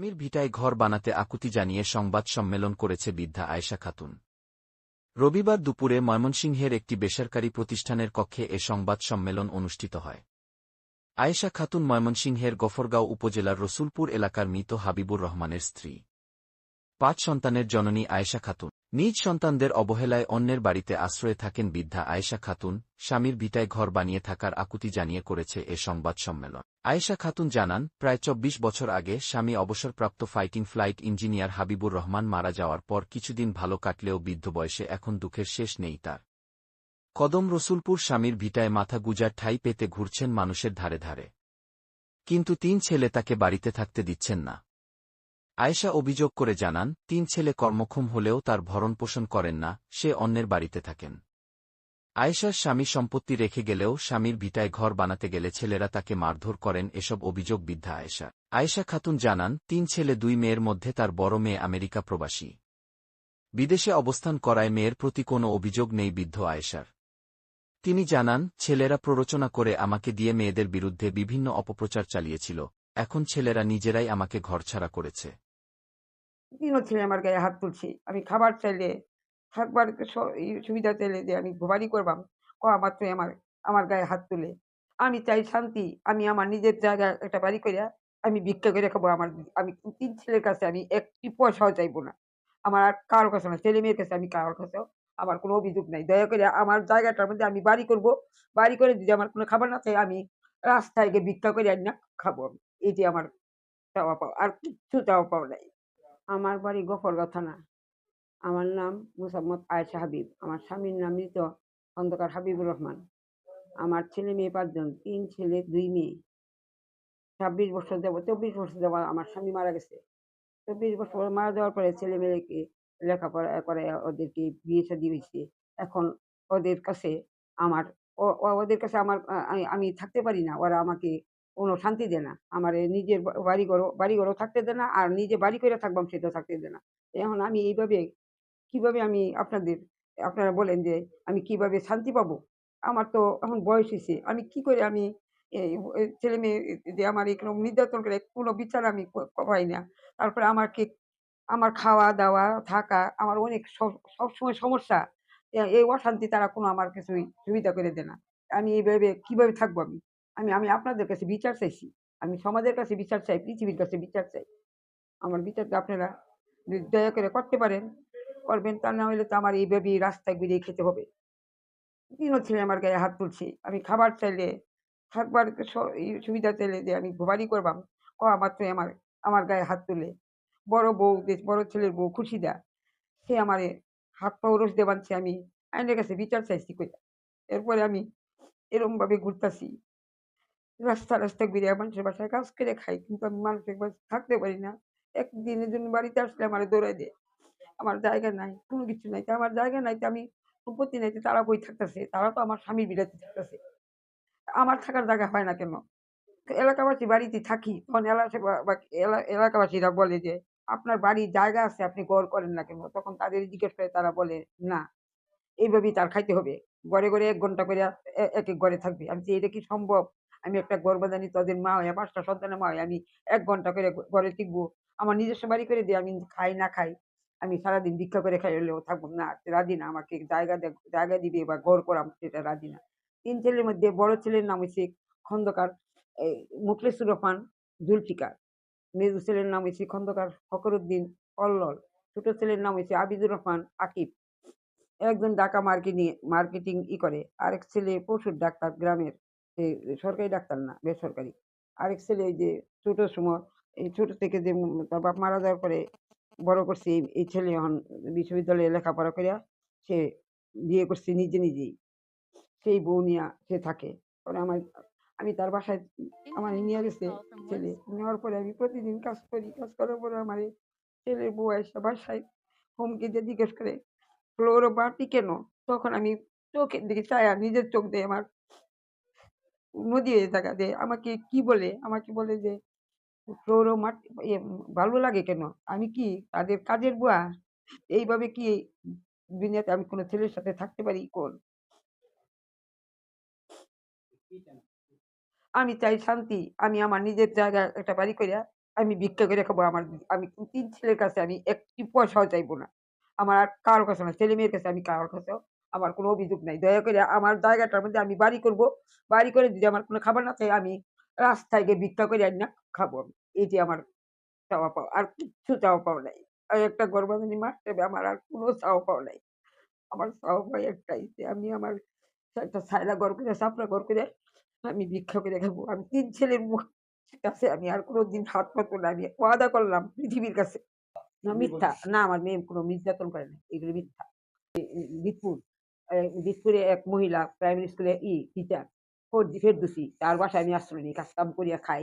স্বামীর ভিটায় ঘর বানাতে আকুতি জানিয়ে সংবাদ সম্মেলন করেছে বৃদ্ধা আয়েশা খাতুন। রবিবার দুপুরে ময়মনসিংহের একটি বেসরকারি প্রতিষ্ঠানের কক্ষে এ সংবাদ সম্মেলন অনুষ্ঠিত হয়। আয়েশা খাতুন ময়মনসিংহের গফরগাঁও উপজেলার রসুলপুর এলাকার মৃত হাবিবুর রহমানের স্ত্রী। পাঁচ সন্তানের জননী আয়েশা খাতুন। নিজ সন্তানদের অবহেলায় অন্যের বাড়িতে আশ্রয়ে থাকেন বৃদ্ধা আয়েশা খাতুন, স্বামীর ভিটায় ঘর বানিয়ে থাকার আকুতি জানিয়ে করেছে এ সংবাদ সম্মেলন। আয়েশা খাতুন জানান, প্রায় চব্বিশ বছর আগে স্বামী অবসরপ্রাপ্ত fighting flight engineer Habibur Rahman মারা যাওয়ার পর কিছুদিন ভালো কাটলেও বৃদ্ধ বয়সে এখন দুঃখের শেষ নেই তার। কদম রসুলপুর স্বামীর ভিটায় মাথা গুজার ঠাই পেতে ঘুরছেন মানুষের ধারে ধারে। কিন্তু তিন ছেলে তাকে বাড়িতে থাকতে দিচ্ছেন না। আয়েশা অভিযোগ করে জানান, তিন ছেলে কর্মক্ষম হলেও তার ভরণপোষণ করেন না, সে অন্যের বাড়িতে থাকেন। আয়েশার স্বামী সম্পত্তি রেখে গেলেও স্বামীর ভিটায় ঘর বানাতে গেলে ছেলেরা তাকে মারধর করেন এসব অভিযোগ বৃদ্ধা আয়েশা। আয়েশা খাতুন জানান, তিন ছেলে দুই মেয়ের মধ্যে তার বড় মেয়ে আমেরিকা প্রবাসী। বিদেশে অবস্থান করায় মেয়ের প্রতি কোনো অভিযোগ নেই বৃদ্ধ আয়েশার। তিনি জানান, ছেলেরা প্ররোচনা করে আমাকে দিয়ে মেয়েদের বিরুদ্ধে বিভিন্ন অপপ্রচার চালিয়েছিল, এখন ছেলেরা নিজেরাই আমাকে ঘরছাড়া করেছে। দিনও ছেলে আমার গায়ে হাত তুলছে। আমি খাবার চাইলে, থাকবার সুবিধা চাইলে যে আমি বাড়ি করবাম, ক, মাত্রই আমার আমার গায়ে হাত তুলে। আমি চাই শান্তি, আমি আমার নিজের জায়গায় একটা বাড়ি করিয়া আমি ভিক্ষা করে খাব আমার, আমি তিন ছেলের কাছে আমি একটি পয়সাও চাইব না। আমার আর কারোর কাছে না, ছেলে মেয়ের কাছে আমি কারোর কাছেও আমার কোনো অভিযোগ নাই। দয়া করে আমার জায়গাটার মধ্যে আমি বাড়ি করব, বাড়ি করে যদি আমার কোনো খাবার না চাই, আমি রাস্তায় গিয়ে ভিক্ষা করে আনি না খাব আমি। এটি আমার চাওয়া পাওয়া, আর কিচ্ছু চাওয়া পাওয়া নাই। আমার বাড়ি গফরগাঁও থানা। আমার নাম মুসাম্মদ আয়েশা হাবিব। আমার স্বামীর নাম মৃত খন্দকার হাবিবুর রহমান। আমার ছেলে মেয়ে পাঁচজন, তিন ছেলে, দুই মেয়ে। ছাব্বিশ বছর যাব চব্বিশ বছর যাব আমার স্বামী মারা গেছে। চব্বিশ বছর মারা যাওয়ার পরে ছেলে মেয়েকে লেখাপড়া করে ওদেরকে বিয়ে শাদী হয়েছে। এখন ওদের কাছে আমার ওদের কাছে আমার আমি- আমি থাকতে পারি না। ওরা আমাকে কোনো শান্তি দেয় না। আমার নিজের বাড়ি ঘরও বাড়ি ঘরও থাকতে দেয় না আর নিজে বাড়ি করে থাকবাম সেটা থাকতে দেয় না। এখন আমি এইভাবে, কীভাবে আমি আপনাদের, আপনারা বলেন যে আমি কীভাবে শান্তি পাবো? আমার তো এখন বয়স হয়েছে আমি কি করে আমি ছেলে মেয়ে, যে আমার এরকম নির্যাতন করে কোনো বিচার আমি পাই না। তারপরে আমাকে, আমার খাওয়া দাওয়া থাকা আমার অনেক সব- সবসময় সমস্যা। এই অশান্তি তারা কোনো আমার কিছুই সুবিধা করে দেয় না। আমি এইভাবে কীভাবে থাকব আমি? আমি আমি আপনাদের কাছে বিচার চাইছি। আমি সমাজের কাছে বিচার চাই, পৃথিবীর কাছে বিচার চাই। আমার বিচারটা আপনারা দয়া করে করতে পারেন, করবেন, তা না হলে তো আমার এইভাবেই রাস্তায় বেরিয়ে খেতে হবে। দিনও ছেলে আমার গায়ে হাত তুলছে। আমি খাবার চাইলে থাকবার সুবিধা চাইলে যে আমি বাড়ি করবাম, ক, মাত্রই আমার আমার গায়ে হাত তুলে। বড় বউ বড় ছেলের বউ খুশি খুশিদা সে আমারে হাত পা রস দিয়ে বাঁধছে আমি। আইনের কাছে বিচার চাইছি কইরা। এরপরে আমি এরকম ভাবে ঘুরতাছি। রাস্তা রাস্তা ঘুরে মানুষের বাসায় কাজ করে খাই। কিন্তু আমি মানুষের বাসায় থাকতে পারি না। একদিনের জন্য বাড়িতে আসলে আমার দৌড়াই দেয়। আমার জায়গা নাই, কোনো কিছু নাই। তো আমার জায়গা নাই, তো আমি সম্পত্তি নাই, তো তারা কই থাকতেছে? তারা তো আমার স্বামীর বিরাতে থাকতেছে। আমার থাকার জায়গা হয় না কেন? এলাকাবাসী বাড়িতে থাকি। তখন এলাকাবাসীরা বলে যে, আপনার বাড়ির জায়গা আছে, আপনি গড় করেন না কেন? তখন তাদের জিজ্ঞেস করে, তারা বলে, না, এইভাবেই তার খাইতে হবে। ঘরে ঘরে এক ঘণ্টা করে এক এক ঘরে থাকবে। আমি এটা কি সম্ভব? আমি একটা গর্ভধানী তোদের মা হয়ে পাঁচটা সন্তানের মা হয়ে, আমি এক ঘণ্টা করে ঘরে টিকবো, আমার নিজস্ব বাড়ি করে দিয়ে আমি খাই না খাই, আমি সারাদিন ভিক্ষা করে খাই, হলেও থাকব না রাজি না, আমাকে জায়গা জায়গা দিবে বা ঘর করাম সেটা রাজি না। তিন ছেলের মধ্যে বড় ছেলের নাম হয়েছে খন্দকার মুখলেসুর রহমান জুলফিকার মেজু ছেলের নাম হয়েছে খন্দকার ফখরুদ্দিন কল্লল ছোট ছেলের নাম হয়েছে আবিদুর রহমান আকিব। একজন ঢাকা মার্কেটিং মার্কেটিং ই করে, আরেক ছেলে পশুর ডাক্তার গ্রামের। সরকারি ডাক্তার না বেসরকারি। আরেক ছেলে এই যে ছোট সময় এই ছোট থেকে যে তার বাপ মারা যাওয়ার পরে বড় করছে এই- ছেলে এখন বিশ্ববিদ্যালয়ে লেখাপড়া করে সে বিয়ে করছে নিজে নিজেই। সেই বউ নিয়ে সে থাকে। পরে আমার আমি তার বাসায় আমার নিয়ে গেছে ছেলে। নেওয়ার পরে আমি প্রতিদিন কাজ করি কাজ করার পরে আমার ছেলের বউ এসে বাসায় হুমকি দিয়ে জিজ্ঞেস করে ফ্লোরো বাটি কেন? তখন আমি চোখের দিকে চাই আর নিজের চোখ দিয়ে আমার নদী থাকা যে আমাকে কি বলে? আমাকে বলে যে ফ্লোরো মাটি ভালো লাগে কেন? আমি কি তাদের কাজের বুয়া এইভাবে কি দুনিয়াতে আমি কোনো ছেলের সাথে থাকতে পারি? কোন? আমি চাই শান্তি। আমি আমার নিজের জায়গা একটা বাড়ি করিয়া আমি ভিক্ষা করে খাব আমার আমি তিন ছেলের কাছে আমি একটি পয়সাও চাইব না। আমার আর কারও কাছে না। ছেলে-মেয়ের কাছে আমি কারোর কাছেও আমার কোনো অভিযোগ নাই। দয়া করে আমার জায়গাটার মধ্যে আমি বাড়ি করব। বাড়ি করে যদি আমার কোনো খাবার না চাই আমি রাস্তায় গিয়ে ভিক্ষা করে আইনা খাব আমি। এটি আমার চাওয়া পাওয়া। আর কিচ্ছু চাওয়া পাওয়া নাই। আর একটা গর্ভবতী মা হিসেবে আমার আর কোনো চাওয়া পাওয়া নাই। আমার চাওয়া পাওয়া একটাই যে আমি আমার একটা ছাইলা ঘর করে চাপড়া ঘর করে আমি ভিক্ষা করে খাব। আমি তিন ছেলের মুখ কাছে আমি আর কোনো দিন হাত পাতবো না। আমি ওয়াদা করলাম পৃথিবীর কাছে। না মিথ্যা। না আমার মেয়ে কোনো নির্যাতন করে না এগুলো মিথ্যা। এ দিতপুর এক মহিলা প্রাইমারি স্কুলে ই টিচার ফের, ফেরদৌসী, তার বাসায় আমি আশ্রয় নিই, কাজ কাম করিয়া খাই।